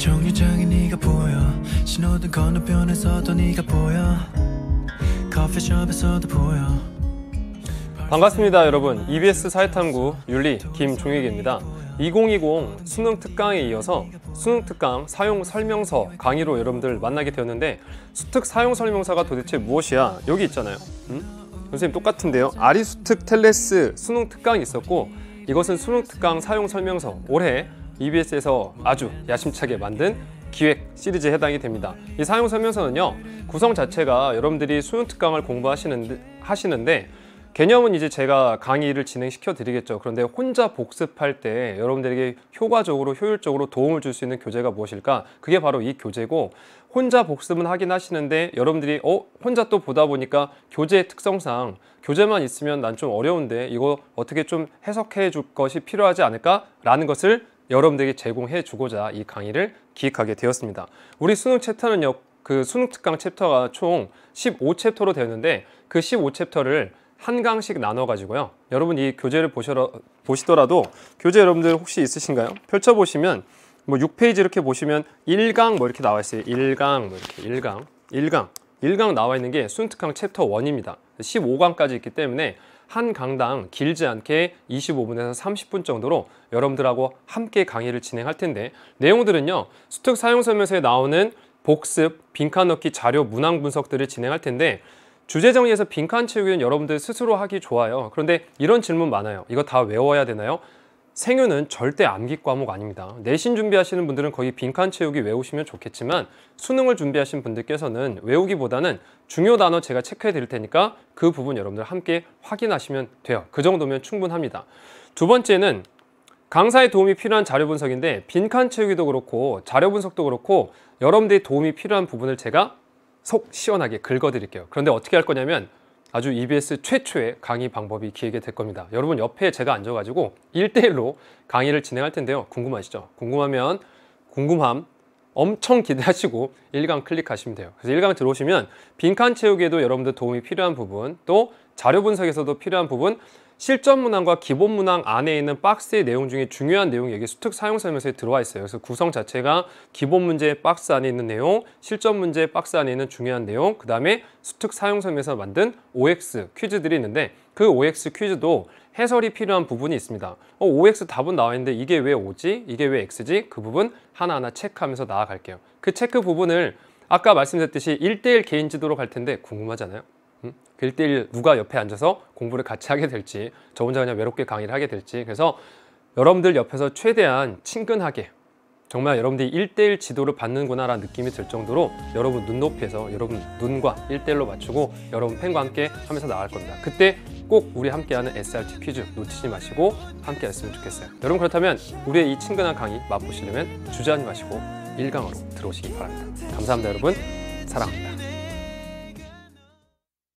정류장에 네가 보여. 신호등 건너편에서도 네가 보여. 커피숍에서도 보여. 반갑습니다 여러분. EBS 사회탐구 윤리 김종익입니다. 2020 수능 특강에 이어서 수능 특강 사용 설명서 강의로 여러분들 만나게 되었는데 수특 사용 설명서가 도대체 무엇이야? 여기 있잖아요. 음? 선생님 똑같은데요. 아리수특 텔레스 수능 특강이 있었고 이것은 수능 특강 사용 설명서 올해 EBS에서 아주 야심차게 만든 기획 시리즈에 해당이 됩니다. 이 사용 설명서는요 구성 자체가 여러분들이 수능 특강을 공부하시는데 하시는데 개념은 이제 제가 강의를 진행시켜 드리겠죠. 그런데 혼자 복습할 때 여러분들에게 효과적으로 효율적으로 도움을 줄 수 있는 교재가 무엇일까? 그게 바로 이 교재고 혼자 복습은 하긴 하시는데 여러분들이 어 혼자 또 보다 보니까 교재의 특성상 교재만 있으면 난 좀 어려운데 이거 어떻게 좀 해석해 줄 것이 필요하지 않을까라는 것을 여러분들에게 제공해 주고자 이 강의를 기획하게 되었습니다. 우리 수능 챕터는요. 그 수능 특강 챕터가 총 15챕터로 되었는데 그 15챕터를 한 강씩 나눠 가지고요. 여러분 이 교재를 보셔 보시더라도 교재 여러분들 혹시 있으신가요? 펼쳐 보시면 뭐 6페이지 이렇게 보시면 1강 뭐 이렇게 나와 있어요. 1강 뭐 이렇게 1강, 1강, 1강 나와 있는 게 수능 특강 챕터 1입니다. 15강까지 있기 때문에 한 강당 길지 않게 25분에서 30분 정도로 여러분들하고 함께 강의를 진행할 텐데 내용들은요 수특 사용 설명서에 나오는 복습, 빈칸 넣기 자료 문항 분석들을 진행할 텐데 주제 정리에서 빈칸 채우기는 여러분들 스스로 하기 좋아요. 그런데 이런 질문 많아요. 이거 다 외워야 되나요? 생유는 절대 암기 과목 아닙니다. 내신 준비하시는 분들은 거의 빈칸 채우기 외우시면 좋겠지만 수능을 준비하신 분들께서는 외우기보다는 중요 단어 제가 체크해 드릴 테니까 그 부분 여러분들 함께 확인하시면 돼요. 그 정도면 충분합니다. 두 번째는 강사의 도움이 필요한 자료 분석인데 빈칸 채우기도 그렇고 자료 분석도 그렇고 여러분들이 도움이 필요한 부분을 제가 속 시원하게 긁어 드릴게요. 그런데 어떻게 할 거냐면 아주 EBS 최초의 강의 방법이 기획이 될 겁니다. 여러분 옆에 제가 앉아가지고 1대1로 강의를 진행할 텐데요. 궁금하시죠? 궁금하면 궁금함 엄청 기대하시고 1강 클릭하시면 돼요. 그래서 1강 들어오시면 빈칸 채우기에도 여러분들 도움이 필요한 부분 또 자료 분석에서도 필요한 부분 실전 문항과 기본 문항 안에 있는 박스의 내용 중에 중요한 내용이 여기 수특 사용 설명서에 들어와 있어요. 그래서 구성 자체가 기본 문제 박스 안에 있는 내용, 실전 문제 박스 안에 있는 중요한 내용, 그 다음에 수특 사용 설명서 만든 OX 퀴즈들이 있는데 그 OX 퀴즈도 해설이 필요한 부분이 있습니다. 어, OX 답은 나와 있는데 이게 왜 O지? 이게 왜 X지? 그 부분 하나하나 체크하면서 나아갈게요. 그 체크 부분을 아까 말씀드렸듯이 1대1 개인 지도로 갈 텐데 궁금하잖아요. 음? 그 1대1 누가 옆에 앉아서 공부를 같이 하게 될지 저 혼자 그냥 외롭게 강의를 하게 될지 그래서 여러분들 옆에서 최대한 친근하게 정말 여러분들이 1대1 지도를 받는구나 라는 느낌이 들 정도로 여러분 눈높이에서 여러분 눈과 1대1로 맞추고 여러분 팬과 함께 하면서 나갈 겁니다. 그때 꼭 우리 함께하는 SRT 퀴즈 놓치지 마시고 함께 했으면 좋겠어요. 여러분 그렇다면 우리의 이 친근한 강의 맛보시려면 주저하지 마시고 1강으로 들어오시기 바랍니다. 감사합니다 여러분. 사랑합니다.